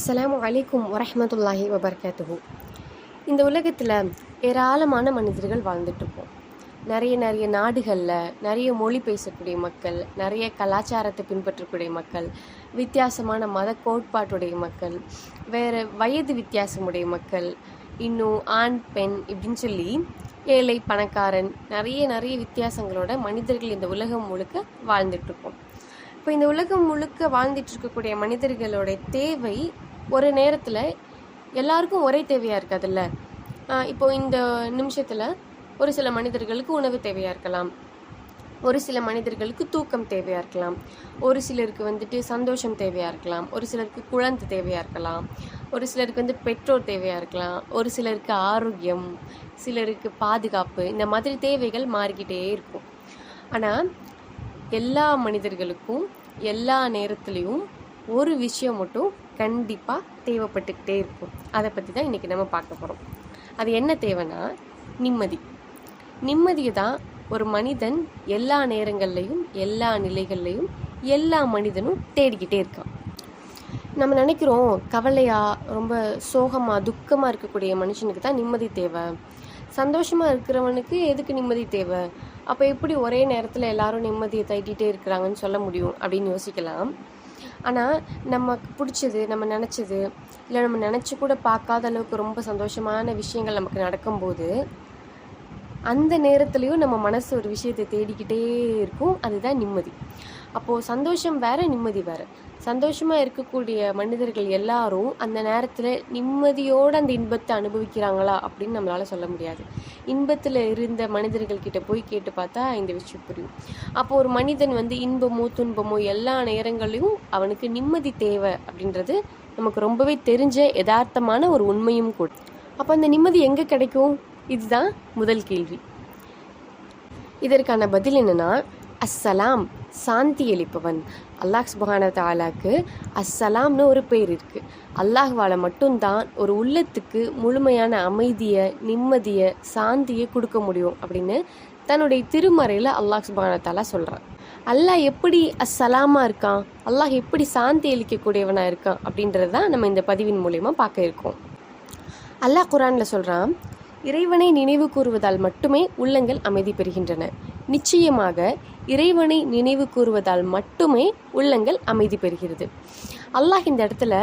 அஸ்லாம் அலைக்கும் வரமத்துல்லாஹி வபர்காத்துஹு. இந்த உலகத்தில் ஏராளமான மனிதர்கள் வாழ்ந்துட்டுருப்போம். நிறைய நிறைய நாடுகளில் நிறைய மொழி பேசக்கூடிய மக்கள் நிறைய கலாச்சாரத்தை பின்பற்றக்கூடிய மக்கள் வித்தியாசமான மத கோட்பாட்டுடைய மக்கள் வேறு வயது வித்தியாசமுடைய மக்கள் இன்னும் ஆண் பெண் இப்படின்னு சொல்லி ஏழை பணக்காரன் நிறைய நிறைய வித்தியாசங்களோட மனிதர்கள் இந்த உலகம் முழுக்க வாழ்ந்துட்டுருப்போம். இப்போ இந்த உலகம் முழுக்க வாழ்ந்துட்டு இருக்கக்கூடிய மனிதர்களோட தேவை ஒரு நேரத்தில் எல்லாருக்கும் ஒரே தேவையாக இருக்காதுல்ல? இப்போ இந்த நிமிஷத்தில் ஒரு சில மனிதர்களுக்கு உணவு தேவையாக இருக்கலாம். ஒரு சில மனிதர்களுக்கு தூக்கம் தேவையாக இருக்கலாம். ஒரு சிலருக்கு வந்துட்டு சந்தோஷம் தேவையாக இருக்கலாம். ஒரு சிலருக்கு குழந்தை தேவையாக இருக்கலாம். ஒரு சிலருக்கு வந்து பெற்றோர் தேவையாக இருக்கலாம். ஒரு சிலருக்கு ஆரோக்கியம் சிலருக்கு பாதுகாப்பு இந்த மாதிரி தேவைகள் மாறிக்கிட்டே இருக்கும். ஆனால் எல்லா மனிதர்களுக்கும் எல்லா நேரத்துலேயும் ஒரு விஷயம் மட்டும் கண்டிப்பாக தேவைப்பட்டுக்கிட்டே இருக்கும். அதை பற்றி தான் இன்றைக்கி நம்ம பார்க்க போகிறோம் அது என்ன தேவைன்னா நிம்மதி. நிம்மதியை தான் ஒரு மனிதன் எல்லா நேரங்கள்லையும் எல்லா நிலைகள்லையும் எல்லா மனிதனும் தேடிக்கிட்டே இருக்கான். நம்ம நினைக்கிறோம் கவலையாக ரொம்ப சோகமாக துக்கமாக இருக்கக்கூடிய மனுஷனுக்கு தான் நிம்மதி தேவை. சந்தோஷமாக இருக்கிறவனுக்கு எதுக்கு நிம்மதி தேவை? அப்போ எப்படி ஒரே நேரத்தில் எல்லாரும் நிம்மதியை தேடிட்டே இருக்கிறாங்கன்னு சொல்ல முடியும் அப்படின்னு யோசிக்கலாம். ஆனால் நமக்கு பிடிச்சது நம்ம நினச்சது இல்லை நம்ம நினச்சி கூட பார்க்காத அளவுக்கு ரொம்ப சந்தோஷமான விஷயங்கள் நமக்கு நடக்கும்போது அந்த நேரத்துலையும் நம்ம மனசு ஒரு விஷயத்தை தேடிக்கிட்டே இருக்கும். அதுதான் நிம்மதி. அப்போது சந்தோஷம் வேறு நிம்மதி வேறு. சந்தோஷமாக இருக்கக்கூடிய மனிதர்கள் எல்லாரும் அந்த நேரத்தில் நிம்மதியோடு அந்த இன்பத்தை அனுபவிக்கிறாங்களா அப்படின்னு நம்மளால் சொல்ல முடியாது. இன்பத்தில் இருந்த மனிதர்கள் கிட்ட போய் கேட்டு பார்த்தா இந்த விஷயம் புரியும். அப்போ ஒரு மனிதன் வந்து இன்பமோ துன்பமோ எல்லா நேரங்களையும் அவனுக்கு நிம்மதி தேவை அப்படின்றது நமக்கு ரொம்பவே தெரிஞ்ச யதார்த்தமான ஒரு உண்மையும் கூட. அப்போ அந்த நிம்மதி எங்கே கிடைக்கும்? இதுதான் முதல் கேள்வி. இதற்கான பதில் என்னன்னா அஸ்ஸலாம். சாந்தி அளிப்பவன். அல்லாஹ் சுபஹான தாலாக்கு அஸ்ஸலாம்னு ஒரு பேர் இருக்குது அல்லாஹ்வால மட்டும்தான் ஒரு உள்ளத்துக்கு முழுமையான அமைதியை நிம்மதியை சாந்தியை கொடுக்க முடியும் அப்படின்னு தன்னுடைய திருமறையில் அல்லாஹ் சுபான தாலா சொல்கிறான் அல்லாஹ் எப்படி அஸ்ஸலாமாக இருக்கான்? அல்லாஹ் எப்படி சாந்தி அளிக்கக்கூடியவனாக இருக்கான்? அப்படின்றது தான் நம்ம இந்த பதிவின் மூலயமா பார்க்க இருக்கோம். அல்லாஹ் குரானில் சொல்கிறான் இறைவனை நினைவு கூறுவதால் மட்டுமே உள்ளங்கள் அமைதி பெறுகின்றன. நிச்சயமாக இறைவனை நினைவு கூறுவதால் மட்டுமே உள்ளங்கள் அமைதி பெறுகிறது. அல்லாஹ் இந்த இடத்துல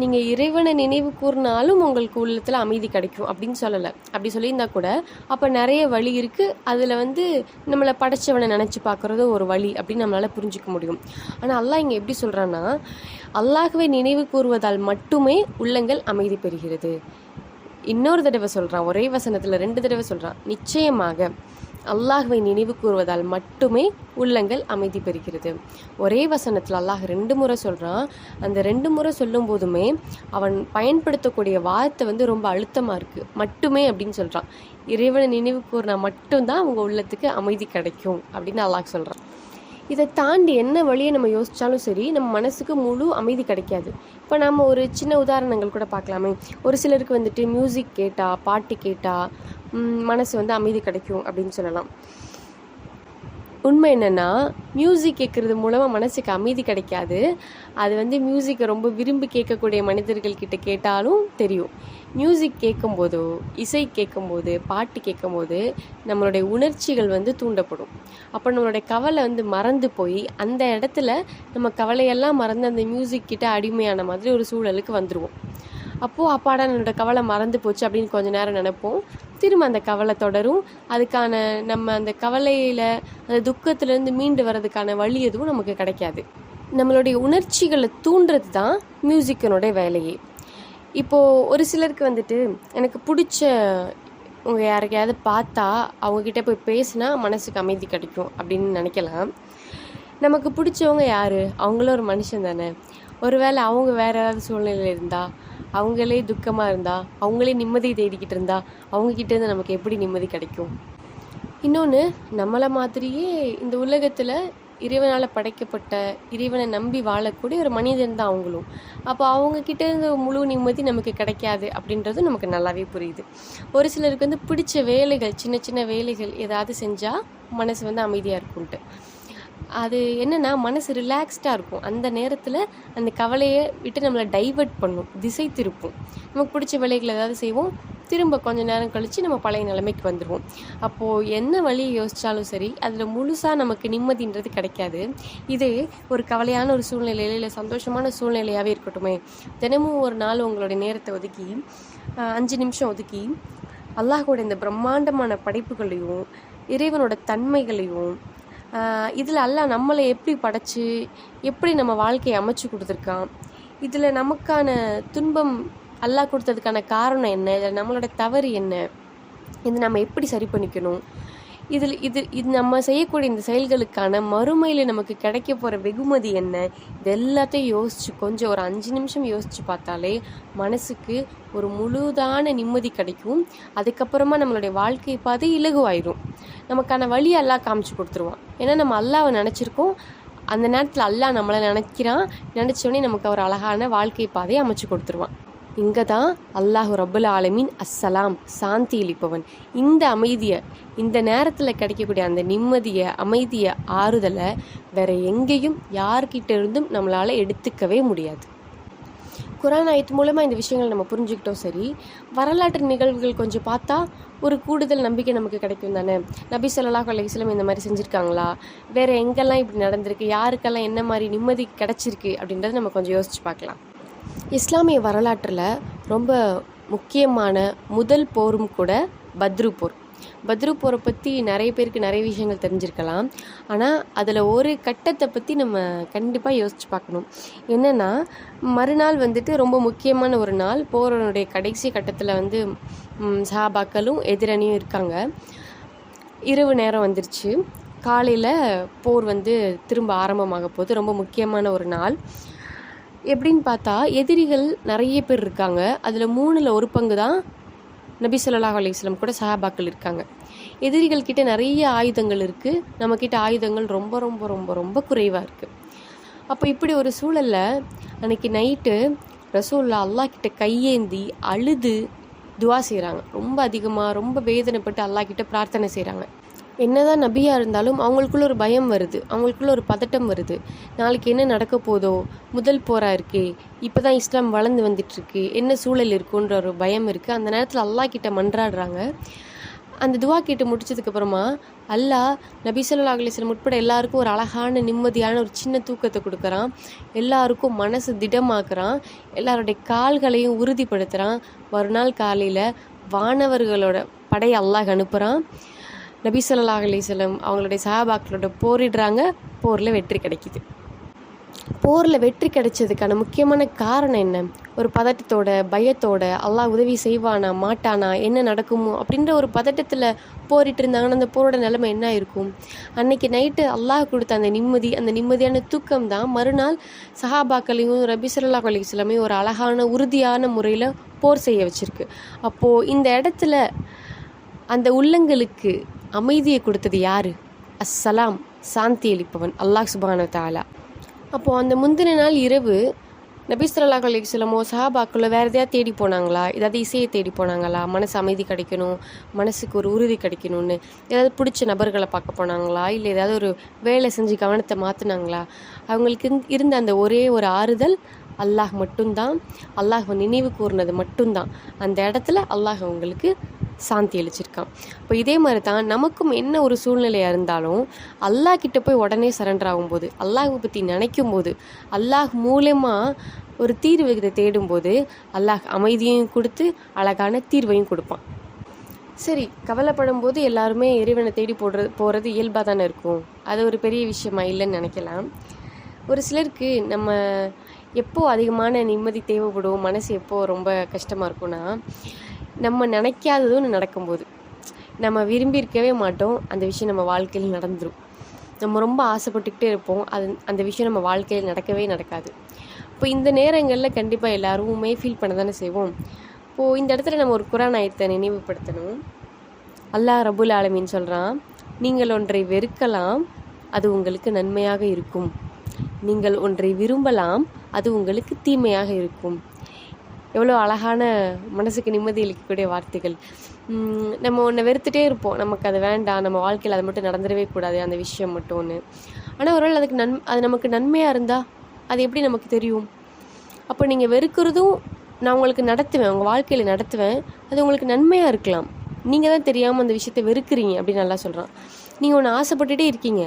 நீங்கள் இறைவனை நினைவு கூறினாலும் உங்களுக்கு உள்ளத்தில் அமைதி கிடைக்கும் அப்படின்னு சொல்லலை. அப்படி சொல்லியிருந்தா கூட அப்போ நிறைய வழி இருக்குது அதில் வந்து நம்மளை படைச்சவனை நினச்சி பார்க்குறது ஒரு வழி அப்படின்னு நம்மளால் புரிஞ்சிக்க முடியும். ஆனால் அல்லாஹ் இங்கே எப்படி சொல்கிறான்னா அல்லாஹுவை நினைவு கூறுவதால் மட்டுமே உள்ளங்கள் அமைதி பெறுகிறது. இன்னொரு தடவை சொல்கிறான் ஒரே வசனத்தில் ரெண்டு தடவை சொல்கிறான் நிச்சயமாக அல்லாஹுவை நினைவு கூறுவதால் மட்டுமே உள்ளங்கள் அமைதி பெறுகிறது. ஒரே வசனத்தில் அல்லாஹ் ரெண்டு முறை சொல்கிறான் அந்த ரெண்டு முறை சொல்லும் போதுமே அவன் பயன்படுத்தக்கூடிய வார்த்தை வந்து ரொம்ப அழுத்தமாக இருக்குது மட்டுமே அப்படின்னு சொல்கிறான் இறைவனை நினைவு கூறினா மட்டும்தான் அவங்க உள்ளத்துக்கு அமைதி கிடைக்கும் அப்படின்னு அல்லாஹ் சொல்கிறான் இதை தாண்டி என்ன வழியை நம்ம யோசித்தாலும் சரி நம்ம மனசுக்கு முழு அமைதி கிடைக்காது. இப்போ நம்ம ஒரு சின்ன உதாரணங்கள் கூட பார்க்கலாமே. ஒரு சிலருக்கு வந்துட்டு மியூசிக் கேட்டால் பாட்டு கேட்டால் மனசு வந்து அமைதி கிடைக்கும் அப்படின்னு சொல்லலாம். உண்மை என்னென்னா மியூசிக் கேட்குறது மூலமாக மனசுக்கு அமைதி கிடைக்காது. அது வந்து மியூசிக்கை ரொம்ப விரும்பி கேட்கக்கூடிய மனிதர்கள் கிட்ட கேட்டாலும் தெரியும். மியூசிக் கேட்கும்போதோ இசை கேட்கும்போது பாட்டு கேட்கும்போது நம்மளுடைய உணர்ச்சிகள் வந்து தூண்டப்படும். அப்போ நம்மளுடைய கவலை வந்து மறந்து போய் அந்த இடத்துல நம்ம கவலையெல்லாம் மறந்து அந்த மியூசிக் கிட்ட அடிமையான மாதிரி ஒரு சூழலுக்கு வந்துடுவோம் அப்போது அப்பாடா என்னோட கவலை மறந்து போச்சு அப்படின்னு கொஞ்ச நேரம் நினைப்போம். திரும்ப அந்த கவலை தொடரும். அதுக்கான நம்ம அந்த கவலையில் அந்த துக்கத்துலேருந்து மீண்டு வர்றதுக்கான வழி எதுவும் நமக்கு கிடைக்காது. நம்மளுடைய உணர்ச்சிகளை தூண்டுறது தான் மியூசிக்கினுடைய வேலையே. இப்போது ஒரு சிலருக்கு வந்துட்டு எனக்கு பிடிச்ச உங்க யாருக்கையாவது பார்த்தா அவங்கக்கிட்ட போய் பேசினா மனசுக்கு அமைதி கிடைக்கும் அப்படின்னு நினைக்கலாம். நமக்கு பிடிச்சவங்க யார்? அவங்களும் ஒரு மனுஷன் தானே. ஒருவேளை அவங்க வேறு ஏதாவது சூழ்நிலையில் இருந்தால் அவங்களே துக்கமாக இருந்தால் அவங்களே நிம்மதி தேடிக்கிட்டு இருந்தால் அவங்கக்கிட்டேருந்து நமக்கு எப்படி நிம்மதி கிடைக்கும்? இன்னொன்று நம்மளை மாதிரியே இந்த உலகத்தில் இறைவனால் படைக்கப்பட்ட இறைவனை நம்பி வாழக்கூடிய ஒரு மனிதன் தான் அவங்களும். அப்போ அவங்கக்கிட்ட இருந்து முழு நிம்மதி நமக்கு கிடைக்காது அப்படின்றது நமக்கு நல்லாவே புரியுது. ஒரு சிலருக்கு வந்து பிடிச்ச வேலைகள் சின்ன சின்ன வேலைகள் ஏதாவது செஞ்சால் மனசு வந்து அமைதியாக இருக்கும்ட்டு. அது என்னென்னா மனசு ரிலாக்ஸ்டாக இருக்கும். அந்த நேரத்தில் அந்த கவலையை விட்டு நம்மளை டைவர்ட் பண்ணும். திசை திருப்பும். நமக்கு பிடிச்ச வேலைகளை ஏதாவது செய்வோம். திரும்ப கொஞ்ச நேரம் கழித்து நம்ம பழைய நிலைமைக்கு வந்துடுவோம் அப்போது என்ன வழியை யோசித்தாலும் சரி அதில் முழுசாக நமக்கு நிம்மதின்றது கிடைக்காது. இதே ஒரு கவலையான ஒரு சூழ்நிலையில இல்லை சந்தோஷமான சூழ்நிலையாகவே இருக்கட்டுமே. தினமும் ஒரு நாள் உங்களுடைய நேரத்தை ஒதுக்கி அஞ்சு நிமிஷம் ஒதுக்கி அல்லாஹோட இந்த பிரம்மாண்டமான படைப்புகளையும் இறைவனோட தன்மைகளையும் இதில் அல்லாஹ் நம்மளை எப்படி படைச்சு எப்படி நம்ம வாழ்க்கையை அமைச்சு கொடுத்துருக்கான்? இதில் நமக்கான துன்பம் அல்லாஹ் கொடுத்ததுக்கான காரணம் என்ன? இதில் நம்மளோட தவறு என்ன? இது நம்ம எப்படி சரி பண்ணிக்கணும்? இதில் இது இது நம்ம செய்யக்கூடிய இந்த செயல்களுக்கான மறுமையில் நமக்கு கிடைக்க போகிற வெகுமதி என்ன? இது எல்லாத்தையும் யோசிச்சு கொஞ்சம் ஒரு அஞ்சு நிமிஷம் யோசிச்சு பார்த்தாலே மனசுக்கு ஒரு முழுதான நிம்மதி கிடைக்கும். அதுக்கப்புறமா நம்மளுடைய வாழ்க்கை பாதை இலகுவாயிடும் நமக்கான வழி அல்லாஹ் காமிச்சு கொடுத்துருவான். ஏன்னா நம்ம அல்லாவை நினச்சிருக்கோம். அந்த நேரத்தில் அல்லாஹ் நம்மளை நினைக்கிறான். நினச்சோடனே நமக்கு ஒரு அழகான வாழ்க்கை பாதையை அமைச்சு கொடுத்துருவான். இங்கே தான் அல்லாஹு ரபுல் ஆலமீன் அஸ்ஸலாம் சாந்தி இழிப்பவன் இந்த அமைதியை இந்த நேரத்தில் கிடைக்கக்கூடிய அந்த நிம்மதியை அமைதியை ஆறுதலை வேற எங்கேயும் யார்கிட்ட இருந்தும் நம்மளால் எடுத்துக்கவே முடியாது. குரான் ஆயத்து மூலமாக இந்த விஷயங்கள் நம்ம புரிஞ்சுக்கிட்டோம் சரி. வரலாற்று நிகழ்வுகள் கொஞ்சம் பார்த்தா ஒரு கூடுதல் நம்பிக்கை நமக்கு கிடைக்கும் தானே? நபி ஸல்லல்லாஹு அலைஹி இந்த மாதிரி செஞ்சுருக்காங்களா? வேறு எங்கெல்லாம் இப்படி நடந்திருக்கு? யாருக்கெல்லாம் என்ன மாதிரி நிம்மதி கிடச்சிருக்கு அப்படின்றத நம்ம கொஞ்சம் யோசிச்சு பார்க்கலாம். இஸ்லாமிய வரலாற்றில் ரொம்ப முக்கியமான முதல் போரும் கூட பத்ரு போர். பத்ரு போரை பற்றி நிறைய பேருக்கு நிறைய விஷயங்கள் தெரிஞ்சிருக்கலாம். ஆனால் அதில் ஒரு கட்டத்தை பற்றி நம்ம கண்டிப்பாக யோசிச்சு பார்க்கணும். என்னென்னா மறுநாள் வந்துட்டு ரொம்ப முக்கியமான ஒரு நாள். போரனுடைய கடைசி கட்டத்தில் வந்து சஹாபாக்களும் எதிரணியும் இருக்காங்க. இரவு நேரம் வந்துருச்சு. காலையில் போர் வந்து திரும்ப ஆரம்பமாக போகுது. ரொம்ப முக்கியமான ஒரு நாள். எப்படின்னு பார்த்தா எதிரிகள் நிறைய பேர் இருக்காங்க. அதில் மூணில் ஒரு பங்கு தான் நபி சொல்லாஹ் அலிஸ்லாம் கூட சஹாபாக்கள் இருக்காங்க. எதிரிகள் கிட்ட நிறைய ஆயுதங்கள் இருக்குது நம்மக்கிட்ட ஆயுதங்கள் ரொம்ப ரொம்ப ரொம்ப ரொம்ப குறைவாக இருக்குது அப்போ இப்படி ஒரு சூழலில் அன்னைக்கு நைட்டு ரசூல்லா அல்லாஹ் கிட்ட கையேந்தி அழுது துவா செய்கிறாங்க ரொம்ப அதிகமாக ரொம்ப வேதனைப்பட்டு அல்லாஹ் கிட்ட பிரார்த்தனை செய்கிறாங்க என்னதான் நபியாக இருந்தாலும் அவங்களுக்குள்ள ஒரு பயம் வருது. அவங்களுக்குள்ள ஒரு பதட்டம் வருது. நாளைக்கு என்ன நடக்க போதோ முதல் போராக இருக்கே இப்போ தான் இஸ்லாம் வளர்ந்து வந்துட்டுருக்கு என்ன சூழல் இருக்குன்ற ஒரு பயம் இருக்குது அந்த நேரத்தில் அல்லாஹ் கிட்ட மன்றாடுறாங்க. அந்த துவா கேட்டு முடிச்சதுக்கப்புறமா அல்லாஹ் நபி ஸல்லல்லாஹு உட்பட எல்லாருக்கும் ஒரு அழகான நிம்மதியான ஒரு சின்ன தூக்கத்தை கொடுக்குறான். எல்லாருக்கும் மனசு திடமாக்குறான். எல்லாருடைய கால்களையும் உறுதிப்படுத்துகிறான் மறுநாள் காலையில் வானவர்களோட படை அல்லாஹ் அனுப்புகிறான் நபி ஸல்லல்லாஹு அவங்களுடைய சஹாபாக்களோட போரிடுறாங்க போரில் வெற்றி கிடைக்குது. போரில் வெற்றி கிடைச்சதுக்கான முக்கியமான காரணம் என்ன? ஒரு பதட்டத்தோட பயத்தோட அல்லாஹ் உதவி செய்வானா மாட்டானா என்ன நடக்குமோ அப்படின்ற ஒரு பதட்டத்தில் போரிட்டு இருந்தாங்கன்னா அந்த போரோட நிலைமை என்ன இருக்கும் அன்னைக்கு நைட்டு அல்லாஹ் கொடுத்த அந்த நிம்மதி அந்த நிம்மதியான தூக்கம் தான் மறுநாள் சஹாபாக்களையும் ரபிசல்லா அலிஸ்லாமையும் ஒரு அழகான உறுதியான முறையில் போர் செய்ய வச்சுருக்கு. அப்போது இந்த இடத்துல அந்த உள்ளங்களுக்கு அமைதியை கொடுத்தது யாரு? அஸ்ஸலாம் சாந்தி அளிப்பவன் அல்லாஹ் சுபான தாலா அப்போது அந்த முந்தின நாள் இரவு நபி ஸல்லல்லாஹு அலைஹி சஹாபாக்களோ வேறு எதையா தேடி போனாங்களா? ஏதாவது இசையை தேடி போனாங்களா? மனசு அமைதி கிடைக்கணும் மனசுக்கு ஒரு உறுதி கிடைக்கணும்னு. ஏதாவது பிடிச்ச நபர்களை பார்க்க போனாங்களா? இல்லை ஏதாவது ஒரு வேலை செஞ்சு கவனத்தை மாற்றினாங்களா அவங்களுக்கு இருந்த- இருந்த அந்த ஒரே ஒரு ஆறுதல் அல்லாஹ் மட்டும்தான். அல்லாஹ் நினைவு கூர்னது மட்டும்தான். அந்த இடத்துல அல்லாஹ் அவங்களுக்கு சாந்தி அளிச்சிருக்கான். இப்போ இதே மாதிரி தான் நமக்கும் என்ன ஒரு சூழ்நிலையாக இருந்தாலும் அல்லாஹ் கிட்ட போய் உடனே சரண்டர் ஆகும்போது அல்லாஹை பற்றி நினைக்கும் போது அல்லாஹ் மூலயமா ஒரு தீர்வு இதை தேடும்போது அல்லாஹ் அமைதியையும் கொடுத்து அழகான தீர்வையும் கொடுப்பான். சரி கவலைப்படும் போது எல்லாருமே இறைவனை தேடி போடுறது போகிறது இயல்பாக தானே இருக்கும். அது ஒரு பெரிய விஷயமா இல்லைன்னு நினைக்கலாம். ஒரு சிலருக்கு நம்ம எப்போது அதிகமான நிம்மதி தேவைப்படும் மனசு எப்போது ரொம்ப கஷ்டமாக இருக்கும்னா நம்ம நினைக்காதது ஒன்று நடக்கும்போது. நம்ம விரும்பி இருக்கவே மாட்டோம். அந்த விஷயம் நம்ம வாழ்க்கையில் நடந்துடும் நம்ம ரொம்ப ஆசைப்பட்டுக்கிட்டே இருப்போம். அது அந்த விஷயம் நம்ம வாழ்க்கையில் நடக்கவே நடக்காது. இப்போ இந்த நேரங்களில் கண்டிப்பாக எல்லாருமே ஃபீல் பண்ண தானே செய்வோம். இப்போது இந்த இடத்துல நம்ம ஒரு குரான் ஆயத்தை நினைவுபடுத்தணும். அல்லாஹ் ரபுல் ஆலமின்னு சொல்கிறான் நீங்கள் ஒன்றை வெறுக்கலாம் அது உங்களுக்கு நன்மையாக இருக்கும். நீங்கள் ஒன்றை விரும்பலாம் அது உங்களுக்கு தீமையாக இருக்கும். எவ்வளோ அழகான மனசுக்கு நிம்மதி அளிக்கக்கூடிய வார்த்தைகள். நம்ம ஒன்றை வெறுத்துட்டே இருப்போம். நமக்கு அது வேண்டாம். நம்ம வாழ்க்கையில் அது மட்டும் நடந்துடவே கூடாது. அந்த விஷயம் மட்டும் ஒன்று ஆனால் ஒருவேளை அதுக்கு நன் அது நமக்கு நன்மையாக இருந்தால் அது எப்படி நமக்கு தெரியும்? அப்போ நீங்கள் வெறுக்கிறதும் நான் உங்களுக்கு நடத்துவேன். உங்கள் வாழ்க்கையில் நடத்துவேன். அது உங்களுக்கு நன்மையாக இருக்கலாம். நீங்கள் தான் தெரியாமல் அந்த விஷயத்தை வெறுக்கிறீங்க அப்படின்னு நல்லா சொல்கிறான் நீங்கள் ஒன்று ஆசைப்பட்டுட்டே இருக்கீங்க.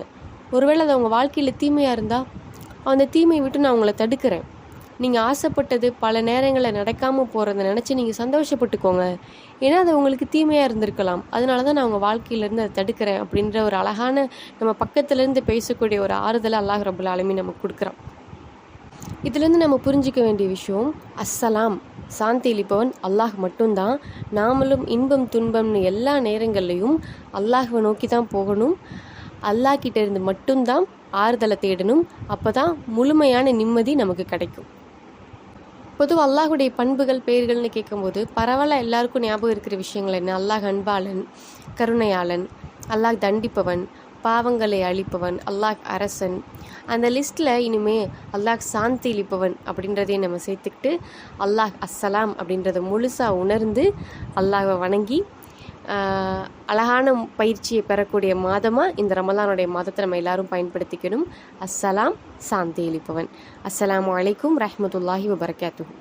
ஒருவேளை அது உங்கள் வாழ்க்கையில் தீமையாக இருந்தால் அந்த தீமையை விட்டு நான் உங்களை தடுக்கிறேன். நீங்கள் ஆசைப்பட்டது பல நேரங்களில் நடக்காமல் போகிறத நினச்சி நீங்கள் சந்தோஷப்பட்டுக்கோங்க. ஏன்னா அது உங்களுக்கு தீமையாக இருந்திருக்கலாம். அதனால தான் நான் உங்கள் வாழ்க்கையிலேருந்து அதை தடுக்கிறேன் அப்படின்ற ஒரு அழகான நம்ம பக்கத்துலேருந்து பேசக்கூடிய ஒரு ஆறுதலை அல்லாஹ் ரபுல் ஆலமீன் நமக்கு கொடுக்குறான். இதுலேருந்து நம்ம புரிஞ்சிக்க வேண்டிய விஷயம் அஸ்ஸலாம். சாந்தி அளிப்பவன் அல்லாஹ் மட்டும்தான். நாமளும் இன்பம் துன்பம்னு எல்லா நேரங்கள்லையும் அல்லாஹை நோக்கி தான் போகணும். அல்லாஹ் கிட்டேருந்து மட்டும்தான் ஆறுதலை தேடணும். அப்போ தான் முழுமையான நிம்மதி நமக்கு கிடைக்கும். பொதுவாக அல்லாஹுடைய பண்புகள் பெயர்கள்னு கேட்கும்போது பரவாயில்ல எல்லாருக்கும் ஞாபகம் இருக்கிற விஷயங்கள் என்ன? அல்லாஹ் அன்பாளன் கருணையாளன் அல்லாஹ் தண்டிப்பவன் பாவங்களை அழிப்பவன் அல்லாஹ் அரசன். அந்த லிஸ்ட்டில் இனிமே அல்லாஹ் சாந்தி அளிப்பவன் அப்படின்றதையும் நம்ம சேர்த்துக்கிட்டு அல்லாஹ் அஸ்ஸலாம் அப்படின்றத முழுசாக உணர்ந்து அல்லாஹை வணங்கி அழகான பயிற்சியை பெறக்கூடிய மாதமாக இந்த ரமலானுடைய மாதத்தை நம்ம எல்லாரும் பயன்படுத்திக்கணும். அஸ்ஸலாம் சாந்தி அளிப்பவன் அஸ்ஸலாமு அலைக்கும் ரஹ்மத்துல்லாஹி வபரகாத்துஹு.